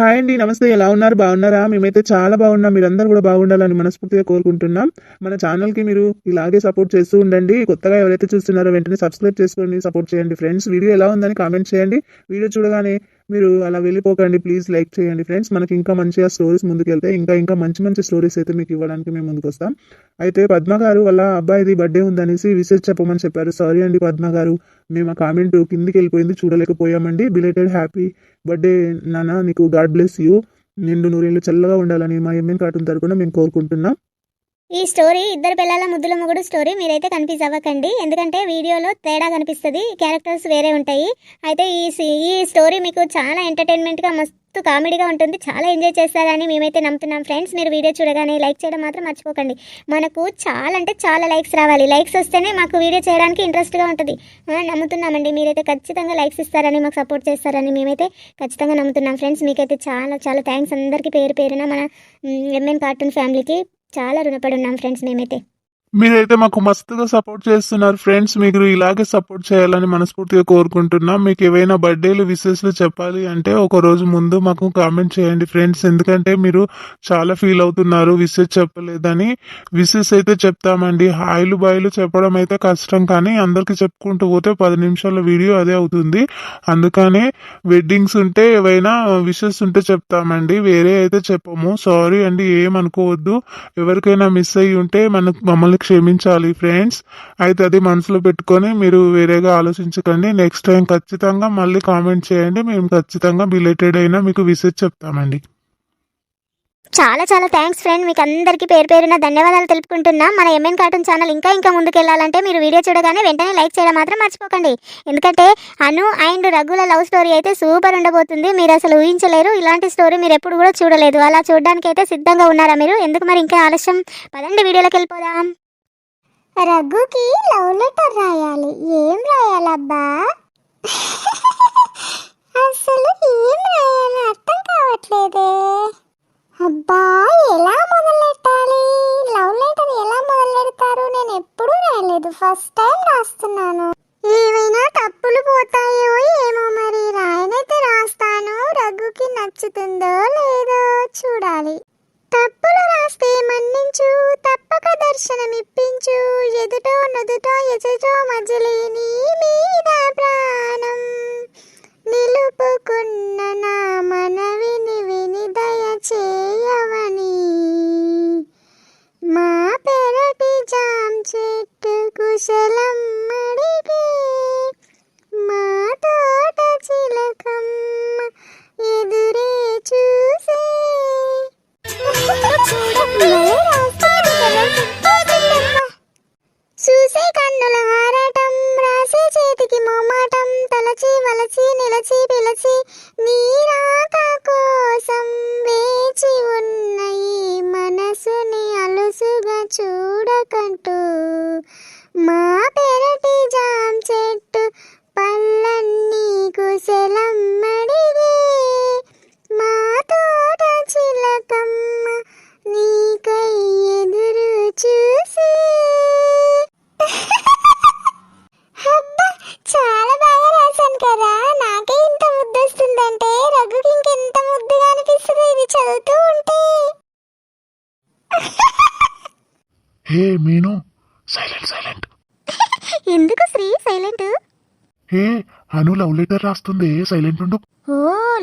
Hi అండి నమస్తే. ఎలా ఉన్నారు? బాగున్నారా? మేమైతే చాలా బాగున్నాం. మీరందరూ కూడా బాగుండాలని మనస్ఫూర్తిగా కోరుకుంటున్నాం. మన ఛానల్కి మీరు ఇలాగే సపోర్ట్ చేస్తూ ఉండండి. కొత్తగా ఎవరైతే చూస్తున్నారో వెంటనే సబ్స్క్రైబ్ చేసుకోండి సపోర్ట్ చేయండి. ఫ్రెండ్స్ వీడియో ఎలా ఉందని కామెంట్ చేయండి. వీడియో చూడగానే మీరు అలా వెళ్ళిపోకండి ప్లీజ్ లైక్ చేయండి ఫ్రెండ్స్ మనకి ఇంకా మంచిగా స్టోరీస్ ముందుకెళ్తే ఇంకా ఇంకా మంచి మంచి స్టోరీస్ అయితే మీకు ఇవ్వడానికి మేము ముందుకు వస్తాం అయితే పద్మ గారు వాళ్ళ అబ్బాయిది బర్త్డే ఉందనేసి విషెస్ చెప్పమని చెప్పారు. సారీ అండి పద్మ గారు. మేము ఆ కామెంట్ కిందికి వెళ్ళిపోయింది చూడలేకపోయామండి. బిలేటెడ్ హ్యాపీ బర్త్డే నాన్న. నీకు గాడ్ బ్లెస్ యూ నిండు నూరేళ్ళు చల్లగా ఉండాలని మా ఎమ్మెన్ కార్టూన్ తరపున మేము కోరుకుంటున్నాం. ఈ స్టోరీ ఇద్దరు పిల్లల ముద్దుల మొగుడు స్టోరీ మీరైతే కన్ఫ్యూజ్ అవ్వకండి. ఎందుకంటే వీడియోలో తేడా కనిపిస్తుంది క్యారెక్టర్స్ వేరే ఉంటాయి. అయితే ఈ సి- ఈ స్టోరీ మీకు చాలా ఎంటర్టైన్మెంట్గా మస్తు కామెడీగా ఉంటుంది. చాలా ఎంజాయ్ చేస్తారని మేమైతే నమ్ముతున్నాం ఫ్రెండ్స్. మీరు వీడియో చూడగానే లైక్ చేయడం మాత్రం మర్చిపోకండి. మనకు చాలా అంటే చాలా లైక్స్ రావాలి. లైక్స్ వస్తేనే మాకు వీడియో చేయడానికి ఇంట్రెస్ట్గా ఉంటుంది. నమ్ముతున్నామండి. మీరైతే ఖచ్చితంగా లైక్స్ ఇస్తారని మాకు సపోర్ట్ చేస్తారని మేమైతే ఖచ్చితంగా నమ్ముతున్నాం ఫ్రెండ్స్. మీకైతే చాలా చాలా థ్యాంక్స్. అందరికీ పేరు పేరున మన ఎంఎన్ కార్టూన్ ఫ్యామిలీకి చాలా రుణపడి ఉన్నాం ఫ్రెండ్స్ మేమైతే. మీరైతే మాకు మస్తుగా సపోర్ట్ చేస్తున్నారు. ఫ్రెండ్స్ మీరు ఇలాగే సపోర్ట్ చేయాలని మనస్ఫూర్తిగా కోరుకుంటున్నాం. మీకు ఏవైనా బర్త్డేలు విశేషాలు చెప్పాలి అంటే ఒక రోజు ముందు మాకు కామెంట్ చేయండి ఫ్రెండ్స్ ఎందుకంటే మీరు చాలా ఫీల్ అవుతున్నారు విశేష్ చెప్పలేదని. విశేష్ అయితే చెప్తామండి. హాయిలు బాయిలు చెప్పడం అయితే కష్టం కానీ అందరికీ చెప్పుకుంటూ పోతే పది నిమిషాల వీడియో అదే అవుతుంది. అందుకనే వెడ్డింగ్స్ ఉంటే ఏవైనా విషెస్ ఉంటే చెప్తామండి. వేరే అయితే చెప్పము. సారీ అండి ఏమనుకోవద్దు. ఎవరికైనా మిస్ అయ్యి ఉంటే మనకు మమ్మల్ని క్షమించాలి ఫ్రెండ్స్ అయితే అది మనసులో పెట్టుకొని మీరు వేరేగా ఆలోచించకండి. నెక్స్ట్ టైం ఖచ్చితంగా మళ్ళీ కామెంట్ చేయండి. మేము ఖచ్చితంగా బిలేటెడ్ అయినా మీకు విసిట్ చెప్తామండి. చాలా చాలా థ్యాంక్స్ ఫ్రెండ్ మీకు అందరికీ పేరు పేరున ధన్యవాదాలు తెలుపుకుంటున్నాం. మన ఎంఎన్ కార్టూన్ ఛానల్ ఇంకా ఇంకా ముందుకు వెళ్ళాలంటే మీరు వీడియో చూడగానే వెంటనే లైక్ చేయడం మాత్రం మర్చిపోకండి. ఎందుకంటే అను అండ్ రఘుల లవ్ స్టోరీ అయితే సూపర్ ఉండబోతుంది. మీరు అసలు ఊహించలేరు. ఇలాంటి స్టోరీ మీరు ఎప్పుడు కూడా చూడలేదు. అలా చూడడానికి అయితే సిద్ధంగా ఉన్నారా మీరు? ఎందుకు మరి ఇంకా ఆలస్యం? పదండి వీడియోలోకి వెళ్ళిపోదాం. రఘుకి లవ్ లెటర్ రాయాలి. ఏం రాయాలబ్బా? అసలు ఏం రాయాలో అర్థం కావట్లేదే. అబ్బా ఎలా మొదలెట్టాలి? లవ్ లెటర్ ఎలా మొదలెడతారు? నేను ఎప్పుడూ రాయలేదు. ఫస్ట్ టైం రాస్తున్నాను. ఏమైనా తప్పులు పోతాయో ఏమో మరి. రాయనైతే రాస్తాను. రఘుకి నచ్చుతుందో లేదో చూడాలి. తప్పులు రాస్తే మన్నించు తప్పక దర్శనం ఇప్పించు ఎదుటో నుదుటో ఎదుటో మధ్యలేని మీద ప్రాణం. నిలుపుకున్న నా మనవిని విని దయ చేయవని మా పెరటి జాం చెట్టు కుశలం అడిగి మా తోట చిలకం. చాలా బాగా రాశాను కదా. నాకే ఇంత ముద్దొస్తుందంటే రఘుకి ఇంకెంత ముద్దుగా అనిపిస్తుంది ఇది చదువుతూ ఉంటే. హే మీను సైలెంట్ సైలెంట్. ఎందుకు Sri silent? Hey Anu love letter రాస్తుంది సైలెంట్ ఉండు. ఓ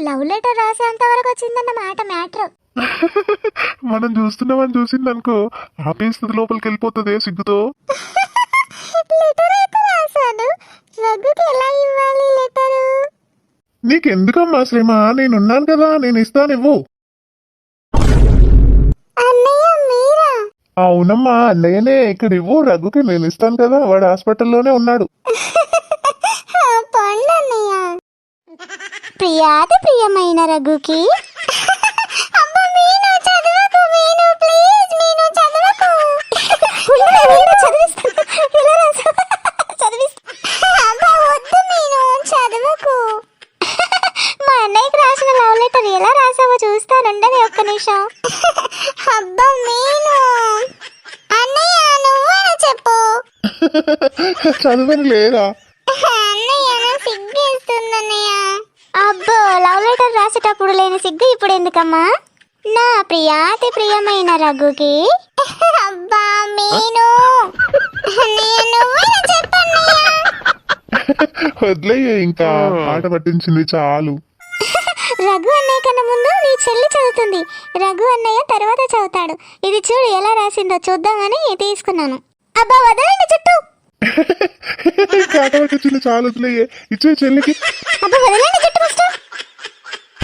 లవ్ లెటర్ రాసేంత వరకు వచ్చిందన్నమాట మ్యాటర్. మనం చూస్తున్నామని చూసింది అనుకో ఆపేస్తుంది లోపలికి వెళ్ళిపోతుంది సిగ్గుతో. నీకెందుకమ్మా శ్రమ? నేనున్నాను కదా నేను ఇస్తాను ఇవ్వు అవునమ్మా అన్నయ్యనే ఇక్కడ ఇవ్వు రఘుకి నేను ఇస్తాను కదా వాడు హాస్పిటల్లోనే ఉన్నాడు. పండు ప్రియాతి ప్రియమైన రఘుకి చదవకు మా అన్నయ్యకి రాసిన లవ్ లెటర్ ఎలా రాసావో చూస్తానుండని ఒక్క నిమిషం. అబ్బా మీను అన్నయ్య నువ్వేనా చెప్పు? చదువని లేరా? అన్నయ్య నాకు సిగ్గేస్తుందన్నయ్య అబ్బో లవ్ లెటర్ రాసేటప్పుడు లేని సిగ్గు ఇప్పుడు ఎందుకమ్మా? నా ప్రియాతి ప్రియమైన రఘుకి. అబ్బా మీను. నేను వదిలేయ ఇంకా. ఆట పట్టించింది చాలు. రఘు అన్నయ్య కన్నా ముందు నీ చెల్లి చదువుతుంది. రఘు అన్నయ్య తర్వాత చదువుతాడు. ఇది చూడు ఎలా రాసిందో చూద్దామని తీసుకున్నాను. అబ్బా వదలండి చుట్టూ. ఆట పట్టించింది చాలు వదిలేయ. ఇచ్చే చెల్లికి. అబ్బా వదలండి చుట్టూ ఫస్ట్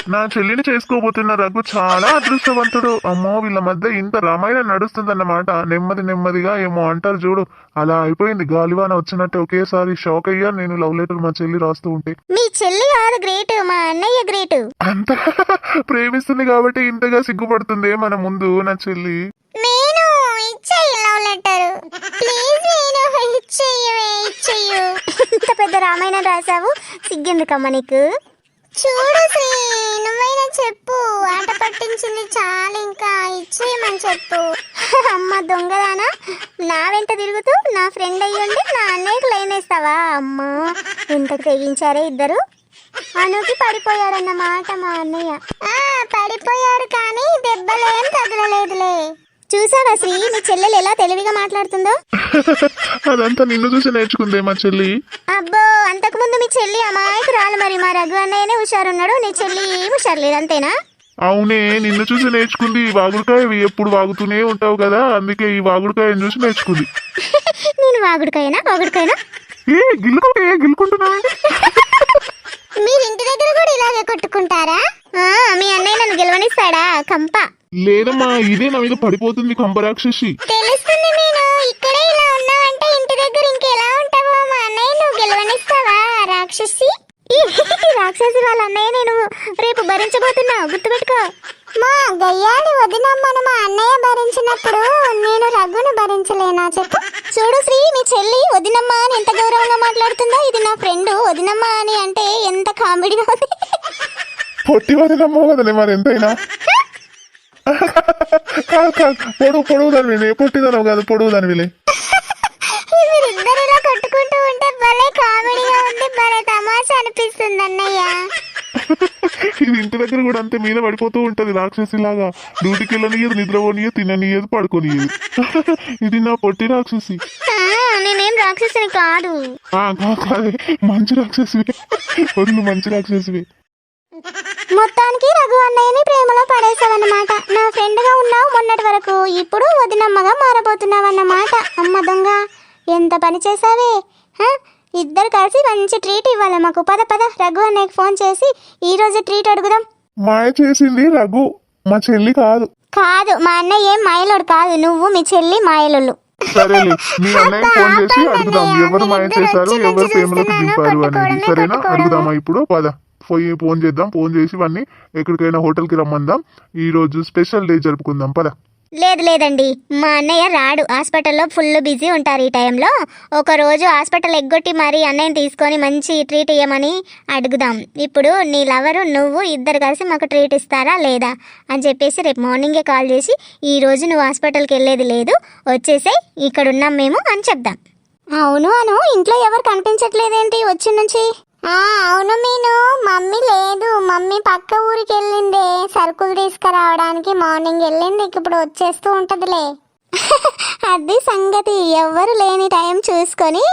నా చెల్లిని చేసుకోబోతున్న రఘు చాలా అదృష్టవంతుడు. అమ్మో వీళ్ళ మధ్య ఇంత రామాయణం నడుస్తుందన్నమాట. నెమ్మది నెమ్మదిగా ఏమో అంటారు చూడు. అలా అయిపోయింది. గాలివాన వచ్చినట్టే ఒకేసారి షాక్ అయ్యా. నేను లవ్ లెటర్ మా చెల్లి రాస్తూ ఉంటే. మీ చెల్లి కాదు గ్రేట్ మా అన్నయ్య గ్రేట్. అంత ప్రేమిస్తుంది కాబట్టి ఇంతగా సిగ్గుపడుతుంది మన ముందు నా చెల్లి. నేను ఇచ్చేయి లవ్ లెటర్. ప్లీజ్ నేను ఇచ్చేయు ఇంత పెద్ద రామాయణం రాసావు. సిగ్గెందుకమ్మా నీకు? చూడు శ్రీ నువ్వైనా చెప్పు. ఆట పట్టించింది చాలు ఇంకా ఇచ్చేయమని చెప్పు. అమ్మ దొంగదానా? నా వెంట తిరుగుతూ నా ఫ్రెండ్ అయ్యుండి నా అన్నయ్యకు లేనేస్తావా అమ్మ ఎంత తెగించారే ఇద్దరు? అనుకి పడిపోయాడన్నమాట మా అన్నయ్య. పడిపోయాడు కానీ దెబ్బలేం తగలలేదులే. చూసావా శ్రీ? మీ చెల్లెలు ఎలా తెలివిగా మాట్లాడుతుందో? అదంతా నిన్ను చూసి నేర్చుకుందే మా చెల్లి. అబ్బో అంతకుముందు మీ చెల్లి అమాయకురాలు మరి. మా రఘు అన్నయ్యనే హుషారున్నాడు. నీ చెల్లి హుషారు లేదు అంతేనా? అవునే నిన్ను చూసి నేర్చుకుంది. ఈ వాగుడుకాయ ఎప్పుడు వాగుతూనే ఉంటావు కదా. అందుకే ఈ వాగుడుకాయని చూసి నేర్చుకుంది. నేను వాగుడికైనా వాగుడికైనా ఏ గిల్లుకుంటే గిల్లుకుంటున్నావండి మీరు ఇంటి దగ్గర కూడా ఇలాగే కొట్టుకుంటారా? మీ అన్నయ్య నన్ను గెలవనిస్తాడా? కంప. లేదమ్మా ఇదే నా మీద పడిపోతుంది కంపరాక్షసి తెలుస్తుంది ఇక్కడే ఇలా ఉన్నావంటే ఇంటి దగ్గర ఇంకెలా ఉంటావో? మా అన్నయ్య నువ్వు గెలవనిస్తావా రాక్షసి? ఈ రాక్షసి వాళ్ళ అన్నయ్య నేను రేపు భరించబోతున్నా గుర్తుపెట్టుకో. మా వదినమ్మను మా అన్నయ్య భరించినప్పుడు నేను రఘును భరించలేనా చెప్పు. చూడు శ్రీ మీ చెల్లి వదినమ్మ అని ఎంత గౌరవంగా మాట్లాడుతుందో ఇది నా ఫ్రెండ్ వదినమ్మ అని అంటే ఎంత కామెడీగా ఉంది. పొట్టి వదినమ్మో కదలే మరి ఎంతైనా. కాదు కాదు. పొడుగు పొడుగు దానివిలే పొట్టిదనవు కాదు పొడుగు దానివిలే మీరిద్దరు ఇలా కొట్టుకుంటూ ఉంటే భలే కామెడీగా ఉంది భలే తమాషా అనిపిస్తుంది అన్నయ్య ఇది ఇంటి దగ్గర కూడా అంతే మీద పడిపోతూ ఉంటది రాక్షసి లాగా. డ్యూటీకి వెళ్ళనియదు నిద్రపోనియదు తిననియదు పడుకోనియదు. ఇది నా పొట్టి రాక్షసి. ఆ, నేనేం రాక్షసుని కాదు. ఆ, కా- కాదే. మంచి రాక్షసివే. వదిలు మంచి రాక్షసివే. మొత్తానికి రఘు అన్నయ్యని ప్రేమలో పడేసావన్నమాట నా ఫ్రెండ్గా ఉన్నావు మొన్నటి వరకు ఇప్పుడు వదినమ్మగా మారబోతున్నావన్నమాట. అమ్మ దొంగ ఎంత పని చేసావే? ఇద్దరు కలిసి మంచి ట్రీట్ ఇవ్వాలి మాకు? పద పద రఘు అన్నయ్యకి ఫోన్ చేసి ఈ రోజు ట్రీట్ అడుగుదాం. మాయ చేసింది రఘు మా చెల్లి కాదు. కాదు మా అన్నయ్య ఏం మాయలోడు కాదు నువ్వు మీ చెల్లి మాయలోళ్ళు. సరేలే మీ అన్నయ్య ఫోన్ చేసి అడుగుదాం. ఎవరు మాయ చేశారు ఎవరు ప్రేమలోకి దింపారు అనేది. సరేనా? అడుగుదామా ఇప్పుడు? పద. పోయి ఫోన్ చేద్దాం. ఫోన్ చేసి ఇవన్నీ ఎక్కడికైనా హోటల్కి రమ్మందాం. ఈ రోజు స్పెషల్ డే జరుపుకుందాం. పద. లేదు లేదండి. మా అన్నయ్య రాడు. హాస్పిటల్లో ఫుల్ బిజీ ఉంటారు ఈ టైంలో. ఒక రోజు హాస్పిటల్ ఎగ్గొట్టి మరీ అన్నయ్యని తీసుకొని మంచి ట్రీట్ ఇవ్వమని అడుగుదాం. ఇప్పుడు నీ లవరు నువ్వు ఇద్దరు కలిసి మాకు ట్రీట్ ఇస్తారా లేదా అని చెప్పేసి రేపు మార్నింగే కాల్ చేసి ఈ రోజు నువ్వు హాస్పిటల్కి వెళ్ళేది లేదు. వచ్చేసే ఇక్కడ ఉన్నాం మేము అని చెప్దాం. అవును అను. ఇంట్లో ఎవరు కనిపించట్లేదేంటి? వచ్చి నుంచి అవును మీను. మమ్మీ లేదు. మమ్మీ పక్క ఊరికి వెళ్ళింది సరుకులు తీసుకురావడానికి మార్నింగ్ వెళ్ళింది. ఇప్పుడు వచ్చేస్తూ ఉంటదిలే. అది సంగతి. ఎవ్వరు లేని టైం చూసుకొని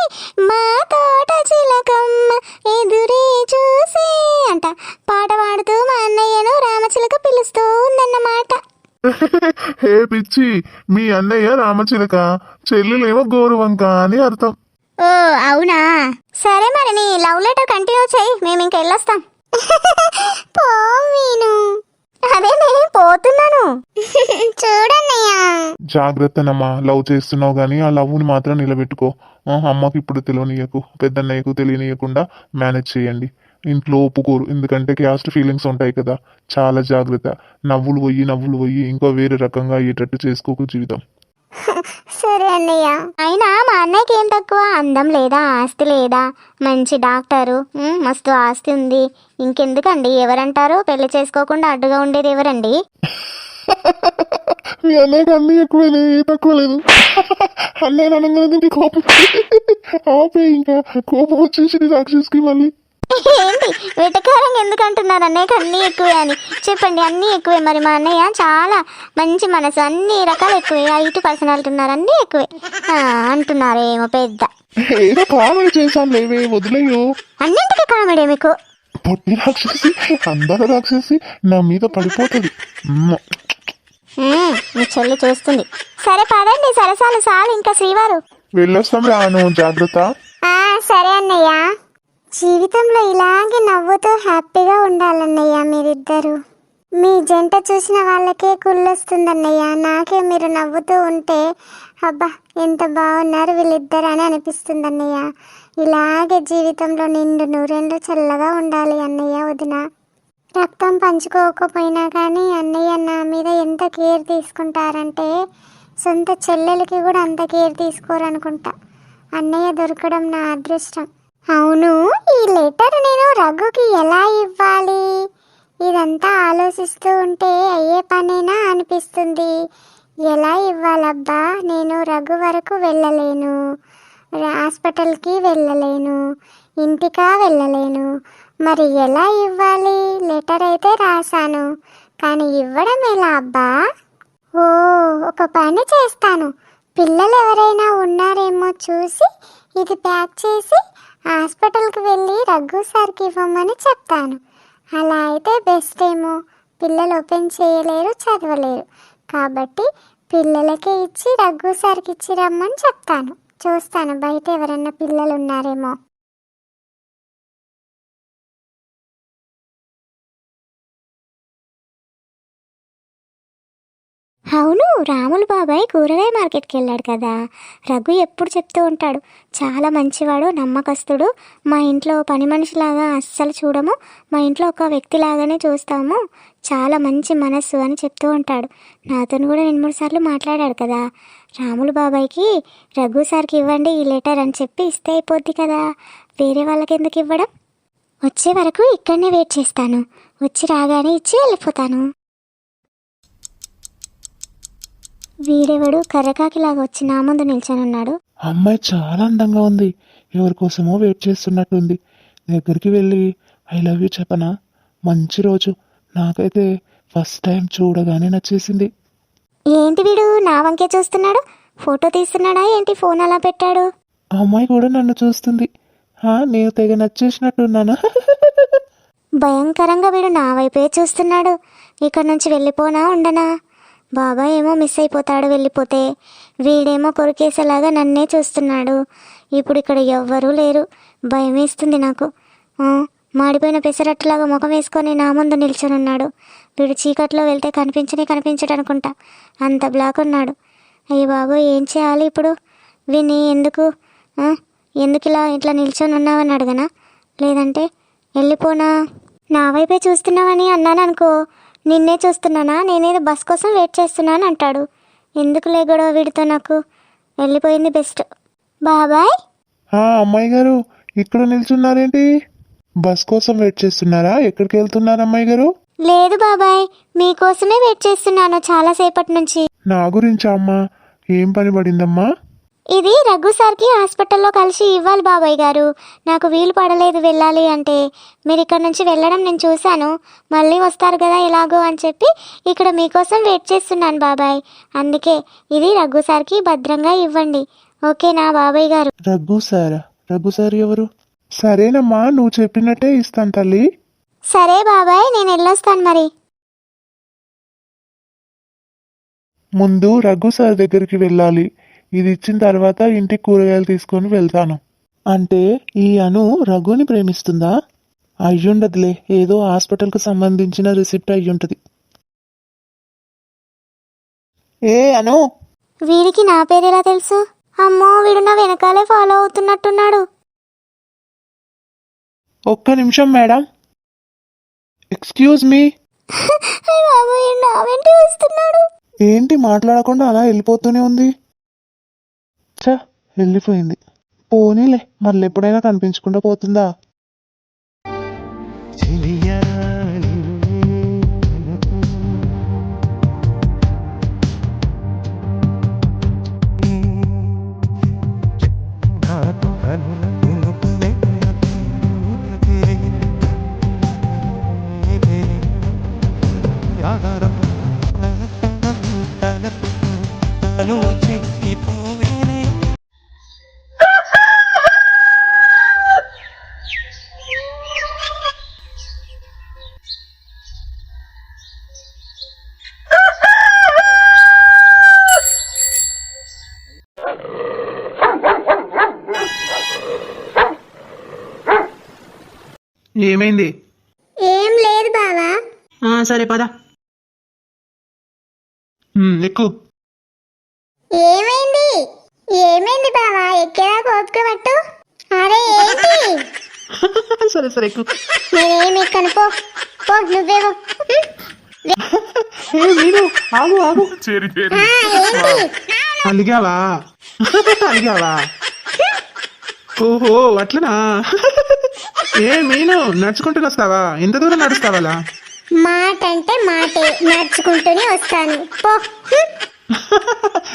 మా తోట చిలకమ్మ ఎదురే చూసే అంట. పాట పాడుతూ మా అన్నయ్యను రామచిలక పిలుస్తూ ఉందన్నమాట. హే పిచ్చి మీ అన్నయ్య రామచిలక. చెల్లెలేమో గోరువంక అని అర్థం. ఓ అవునా? సరే మరి నీ లవ్ లెటర్ కంటిన్యూ చేయి మేము ఇంక వెళ్ళొస్తాం. పోవీను అదే నేను పోతున్నాను. చూడన్నయ్యా. జాగ్రత్తనమ్మా లవ్ చేస్తున్నావు కానీ ఆ లవ్ని మాత్రం నిలబెట్టుకో. ఆ, అమ్మకి ఇప్పుడు తెలియనీయకు పెద్దన్నయ్యకు తెలియనీయకుండా మేనేజ్ చేయండి. ఇంట్లో ఒప్పుకోరు ఎందుకంటే క్యాస్ట్ ఫీలింగ్స్ ఉంటాయి కదా. చాలా జాగ్రత్త. నవ్వులు పోయి నవ్వులు పోయి ఇంకో వేరే రకంగా అయ్యేటట్టు చేసుకోకు జీవితం. సరే అన్నయ్య. అయినా మా అన్నయ్యకి ఏం తక్కువ? అందం లేదా ఆస్తి లేదా? మంచి డాక్టరు మస్తు ఆస్తి ఉంది. ఇంకెందుకండి? ఎవరంటారు? పెళ్ళి చేసుకోకుండా అడ్డుగా ఉండేది ఎవరండి? మీ అన్నయ్యకి ఎక్కువనే ఏ తక్కువ లేదు. అన్నయ్య అనగానే కోపం ఆపే ఇంకా. కోపం రాక్షసుకి మళ్ళీ. ఏంటి? వెటకారంగా ఎందుకు అంటున్నారు అన్నయ్యకి అన్నీ ఎక్కువే అని? చెప్పండి అన్నీ ఎక్కువే మరి మా అన్నయ్య చాలా మంచి మనసు. అన్ని రకాలు ఎక్కువే. ఇటు పర్సనాలిటీ ఉన్నారు అన్నీ ఎక్కువే. అంటున్నారేమో పెద్ద. ఏదో కామెడీ చేశాను లేవే వదిలేయు. అన్నింటికీ కామెడీ మీకు? పొట్టి రాక్షసి అందాల రాక్షసి నా మీద పడిపోతుంది. మీ చెల్లి చూస్తుంది. సరే పదండి సరసాలు చాలు ఇంకా శ్రీవారు. వెళ్ళొస్తాం రాను జాగ్రత్త. ఆ, సరే అన్నయ్య. జీవితంలో ఇలాగే నవ్వుతూ హ్యాపీగా ఉండాలన్నయ్య మీరిద్దరు. మీ జంట చూసిన వాళ్ళకే కుళ్ళొస్తుందన్నయ్య. నాకే మీరు నవ్వుతూ ఉంటే అబ్బా ఎంత బాగున్నారు వీళ్ళిద్దరు అని అనిపిస్తుంది అన్నయ్య ఇలాగే జీవితంలో నిండు నూరేళ్ళు చల్లగా ఉండాలి అన్నయ్య వదిన. రక్తం పంచుకోకపోయినా కానీ అన్నయ్య నా మీద ఎంత కేర్ తీసుకుంటారంటే సొంత చెల్లెలకి కూడా అంత కేర్ తీసుకోరనుకుంటా. అన్నయ్య దొరకడం నా అదృష్టం. అవును ఈ లెటర్ నేను రఘుకి ఎలా ఇవ్వాలి? ఇదంతా ఆలోచిస్తూ ఉంటే అయ్యే పనేనా అనిపిస్తుంది. ఎలా ఇవ్వాలబ్బా? నేను రఘు వరకు వెళ్ళలేను. హాస్పిటల్కి వెళ్ళలేను. ఇంటికా వెళ్ళలేను. మరి ఎలా ఇవ్వాలి? లెటర్ అయితే రాశాను. కానీ ఇవ్వడం ఎలా అబ్బా? ఓ ఒక పని చేస్తాను. పిల్లలు ఎవరైనా ఉన్నారేమో చూసి ఇది ప్యాక్ చేసి హాస్పిటల్కి వెళ్ళి రఘు సార్కి ఇవ్వమని చెప్తాను. అలా అయితే బెస్ట్ ఏమో. పిల్లలు ఓపెన్ చేయలేరు చదవలేరు. కాబట్టి పిల్లలకే ఇచ్చి రఘు సార్కి ఇచ్చి రమ్మని చెప్తాను. చూస్తాను బయట ఎవరైనా పిల్లలు ఉన్నారేమో అవును రాములు బాబాయ్ కూరగాయ మార్కెట్కి వెళ్ళాడు కదా. రఘు ఎప్పుడు చెప్తూ ఉంటాడు చాలా మంచివాడు నమ్మకస్తుడు. మా ఇంట్లో పని మనిషిలాగా అస్సలు చూడము. మా ఇంట్లో ఒక వ్యక్తిలాగానే చూస్తాము. చాలా మంచి మనస్సు అని చెప్తూ ఉంటాడు. నాతో కూడా రెండు మూడు సార్లు మాట్లాడాడు కదా. రాములు బాబాయ్కి రఘు సార్కి ఇవ్వండి ఈ లెటర్ అని చెప్పి ఇస్తే అయిపోద్ది కదా. వేరే వాళ్ళకి ఎందుకు ఇవ్వడం? వచ్చే వరకు ఇక్కడనే వెయిట్ చేస్తాను. వచ్చి రాగానే ఇచ్చి వెళ్ళిపోతాను. వీడెవడు? కర్రకాకిలాగా వచ్చి నా ముందు నిల్చొనున్నాడు. అమ్మాయి చాలా అందంగా ఉంది. ఎవరి కోసమో వెయిట్ చేస్తున్నట్టుంది. దగ్గరికి వెళ్ళి ఐ లవ్ యూ చెప్పనా? మంచి రోజు. నాకైతే ఫస్ట్ టైం చూడగానే నచ్చేసింది. ఏంటి వీడు? నా వంకే చూస్తున్నాడు? ఫోటో తీస్తున్నాడా? ఏంటి? ఫోన్ అలా పెట్టాడు? ఆ అమ్మాయి కూడా నన్ను చూస్తుంది. ఆ, నేను తెగ నచ్చేసినట్టున్నానా? భయంకరంగా వీడు నా వైపే చూస్తున్నాడు. ఇక్కడ నుంచి వెళ్ళిపోనా ఉండనా? బాబా ఏమో మిస్ అయిపోతాడు వెళ్ళిపోతే. వీడేమో కొరికేసేలాగా నన్నే చూస్తున్నాడు. ఇప్పుడు ఇక్కడ ఎవ్వరూ లేరు. భయం వేస్తుంది నాకు మాడిపోయిన పెసరట్టులాగా ముఖం వేసుకొని నా ముందు నిల్చొనున్నాడు. వీడు చీకట్లో వెళ్తే కనిపించనే కనిపించడు అనుకుంటా అంత బ్లాక్ ఉన్నాడు. అయ్యి బాబు ఏం చేయాలి ఇప్పుడు? విని ఎందుకు? ఎందుకు ఇలా ఇట్లా నిల్చొని ఉన్నావని అడగనా? లేదంటే వెళ్ళిపోనా? నా వైపే చూస్తున్నావని అన్నాను అనుకో నిన్నే చూస్తున్నానా? నేనేదో బస్ కోసం వెయిట్ చేస్తున్నాను అంటాడు. ఎందుకు లేగడో వీడితో నాకు? వెళ్ళిపోయింది బెస్ట్. బాబాయ్? అమ్మాయి గారు ఇక్కడ నిల్చున్నారేంటి? బస్ కోసం వెయిట్ చేస్తున్నారా? ఎక్కడికి వెళ్తున్నారు అమ్మాయి గారు? లేదు బాబాయ్ మీకోసమే వెయిట్ చేస్తున్నాను చాలాసేపటి నుంచి నా గురించి అమ్మా? ఏం పని పడిందమ్మా? ఇది రఘు సార్కి హాస్పిటల్లో కలిసి ఇవ్వాలి బాబాయ్ గారు. నాకు వీలు పడలేదు వెళ్ళాలి అంటే. మీరు ఇక్కడ నుంచి వెళ్ళడం నేను చూశాను. మళ్ళీ వస్తారు కదా ఎలాగో అని చెప్పి ఇక్కడ మీకోసం వెయిట్ చేస్తున్నాను బాబాయ్. అందుకే ఇది రఘు సార్కి భద్రంగా ఇవ్వండి. ఓకేనా బాబాయ్ గారు? రఘు సారా? రఘు సార్ ఎవరు? సరేనమ్మా నువ్వు చెప్పినట్టే ఇస్తాను తల్లి. సరే బాబాయ్ నేను వెళ్ళొస్తాను మరి. ముందు రఘు సార్ దగ్గరికి వెళ్ళాలి. ఇది ఇచ్చిన తర్వాత ఇంటికి కూరగాయలు తీసుకొని వెళ్తాను. అంటే ఈ అను రఘుని ప్రేమిస్తుందా? అయ్యుండదులే ఏదో హాస్పిటల్కు సంబంధించిన రిసిప్ట్ అయ్యుంటది. ఏ అను? వీడికి నా పేరు ఎలా తెలుసు? అమ్మో వీడు నా వెనకాలే ఫాలో అవుతున్నట్టున్నాడు. ఒక్క నిమిషం మేడం. ఎక్స్క్యూజ్ మీ ఏంటి మాట్లాడకుండా అలా వెళ్ళిపోతూనే ఉంది? వెళ్ళిపోయింది. పోనీలే మళ్ళీ ఎప్పుడైనా కనిపించకుండా పోతుందా? ఏమైంది? ఏం లేదు బావా. ఆ, సరే పద. ఉమ్, ఎక్కు. ఏమైంది? ఏమైంది బావా? ఎక్కేదా కోపిక పట్టు అరే ఏంటి? సరే సరే ఎక్కు. నేనేం ఎక్కను? పో పో నువ్వేవో ఏ ఆగు ఆగు. ఆ, ఏంటి? అలిగావా? అలిగావా? ఓహో అట్లనా? ఏ మీను నడుచుకుంటూ వస్తావా? ఎంత దూరం నడుస్తావాలా మాట అంటే మాటే నడుచుకుంటూనే వస్తాను. పో.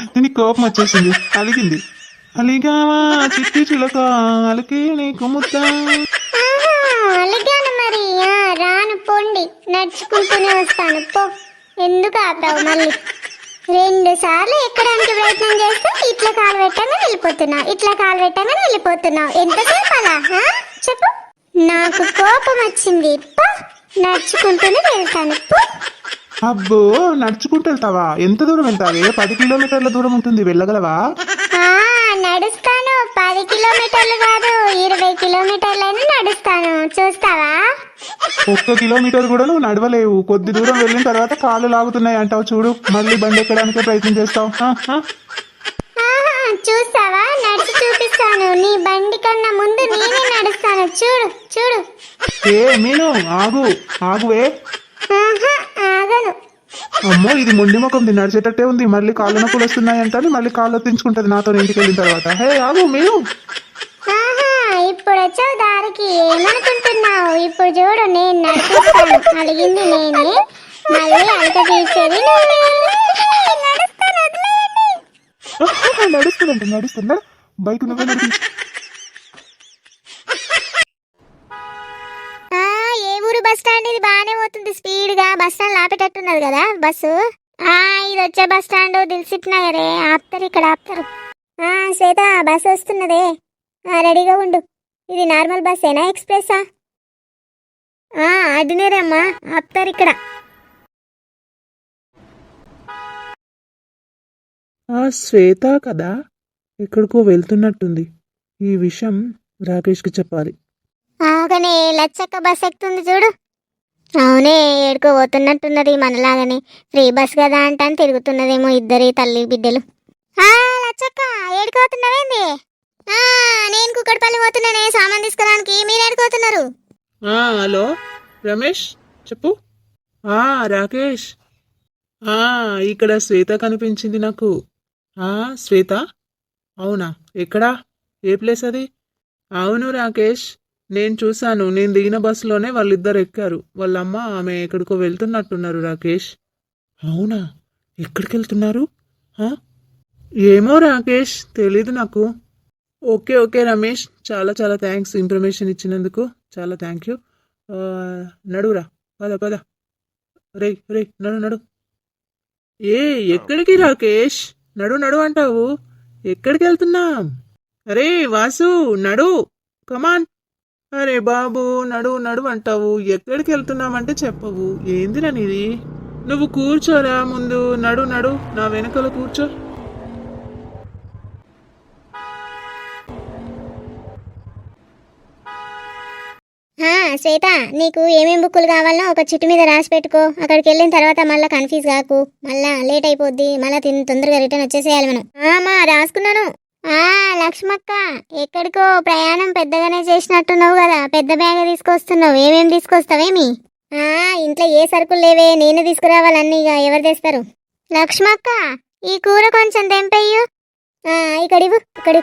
దీనికి కోపం వచ్చేసింది అలిగింది. అలిగావా చిట్టి చిలక అలికి నీకు ముద్ద. అలిగాను మరి. రాను పోండి. నడుచుకుంటూనే వస్తాను. పో. ఎందుకు ఆపావు మళ్ళీ? రెండు సార్లు ఎక్కడానికి ప్రయత్నం చేస్తే ఇట్లా కాలు పెట్టగానే వెళ్ళిపోతున్నా ఇట్లా కాలు పెట్టగానే వెళ్ళిపోతున్నావు. ఎంతసేపు అలా ఆ? చెప్పు. నాకు కోపం వచ్చింది. నడుచుకుంటూనే వెళ్తాను. అబ్బో నడుచుకుంటూ వెళ్తావా? ఎంత దూరం వెళ్తావే? పది కిలోమీటర్ల దూరం ఉంటుంది వెళ్ళగలవా? నడుస్తాను. పది కిలోమీటర్లు కాదు ఇరవై కిలోమీటర్లైనా నడుస్తాను. చూస్తావా? ఒక్క కిలోమీటర్ కూడా నువ్వు నడవలేవు. కొద్ది దూరం వెళ్ళిన తర్వాత కాళ్ళు లాగుతున్నాయి అంటావు. చూడు మళ్ళీ బండి ఎక్కడానికే ప్రయత్నం చేస్తావు. చూస్తావా నడిచి చూపిస్తాను. నీ బండి కన్నా ముందు నేనే నడుస్తాను. చూడు చూడు. ఏ మీను ఆగు ఆగువే ఆహా, ఆగను. అమ్మో ఇది మొండి ముఖం నడిచేటట్టే ఉంది. మళ్ళీ కాళ్ళు నొప్పులు వస్తున్నాయి అంటే మళ్ళీ కాళ్ళు తెంచుకుంటది నాతో ఇంటికి వెళ్ళిన తర్వాత. హే ఆగు మీను. ఇప్పుడు వచ్చావు దారికి. ఏమనుకుంటున్నావు? ఇప్పుడు చూడు నేను నడిపిస్తాను. అలిగింది నేనే. మళ్ళీ అలక తీసేది. నడుస్తుందంట నడుస్తుందా బైక్ నువ్వే నడిపించు ఆ, ఏ ఊరు బస్ స్టాండ్? ఇది బాగానే పోతుంది స్పీడ్గా బస్ స్టాండ్ ఆపేటట్టున్నది కదా బస్సు. ఆ ఇది వచ్చే బస్ స్టాండ్ దిల్సిప్ నగరే ఆపుతారు ఇక్కడ ఆపుతారు. ఆ శ్వేత బస్ వస్తున్నదే. రెడీగా ఉండు. ఇది నార్మల్ బస్సేనా ఎక్స్ప్రెస్సా? అమ్మా ఆపుతారు ఇక్కడ. ఆ శ్వేత కదా? ఎక్కడికో వెళ్తున్నట్టుంది. ఈ విషయం రాకేష్కి చెప్పాలి. ఆగనే లచ్చక్క బస్ ఎక్కుతుంది చూడు. అవునే ఏడుకో పోతున్నట్టున్నది మనలాగానే. ఫ్రీ బస్ కదా అంటాను తిరుగుతున్నదేమో ఇద్దరి తల్లి బిడ్డలు. ఆ లచ్చక్క ఏడుకోతున్నావేంది? నేను కుక్కడపల్లి పోతున్నానే సామాన్ తీసుకురానికి. మీరు ఏడుకోతున్నారు ఆ, హలో రమేష్ చెప్పు. ఆ రాకేష్. ఆ ఇక్కడ శ్వేత కనిపించింది నాకు. ఆ శ్వేత? అవునా? ఎక్కడా? ఏ ప్లేస్ అది? అవును రాకేష్. నేను చూశాను నేను దిగిన బస్సులోనే వాళ్ళిద్దరు ఎక్కారు. వాళ్ళమ్మ ఆమె ఎక్కడికో వెళ్తున్నట్టున్నారు రాకేష్. అవునా? ఎక్కడికి వెళ్తున్నారు ఏమో రాకేష్. తెలీదు నాకు. Okay okay Ramesh. చాలా చాలా థ్యాంక్స్ ఇన్ఫర్మేషన్ ఇచ్చినందుకు. చాలా థ్యాంక్ యూ నడువురా. పద పద. రే రే నడు నడు. ఏ ఎక్కడికి రాకేష్? నడు నడు అంటావు. ఎక్కడికి వెళ్తున్నాం అరే వాసు నడు. కమాన్ అరే బాబు నడు నడు అంటావు. ఎక్కడికి వెళ్తున్నామంటే చెప్పవు. ఏందిరా నీది? నువ్వు కూర్చోరా ముందు. నడు నడు. నా వెనకాల కూర్చో. శ్వేత నీకు ఏమేం బుక్కులు కావాలనో ఒక చిట్టు మీద రాసి పెట్టుకో. అక్కడికి వెళ్ళిన తర్వాత మళ్ళీ కన్ఫ్యూజ్ కాకు. మళ్ళా లేట్ అయిపోద్ది. మళ్ళీ తిని తొందరగా రిటర్న్ వచ్చేసేయాలి మనం. ఆమా రాసుకున్నాను. ఆ లక్ష్మక్క ఎక్కడికో ప్రయాణం పెద్దగానే చేసినట్టున్నావు కదా. పెద్ద బ్యాగ్ తీసుకొస్తున్నావు. ఏమేమి తీసుకొస్తావేమి? ఆ ఇంట్లో ఏ సరుకులు లేవే. నేను తీసుకురావాలన్నీ ఇక ఎవరు తెస్తారు? లక్ష్మక్క ఈ కూర కొంచెం తెంపెయ్యు. ఆ, ఇక్కడ ఇవ్వు ఇక్కడ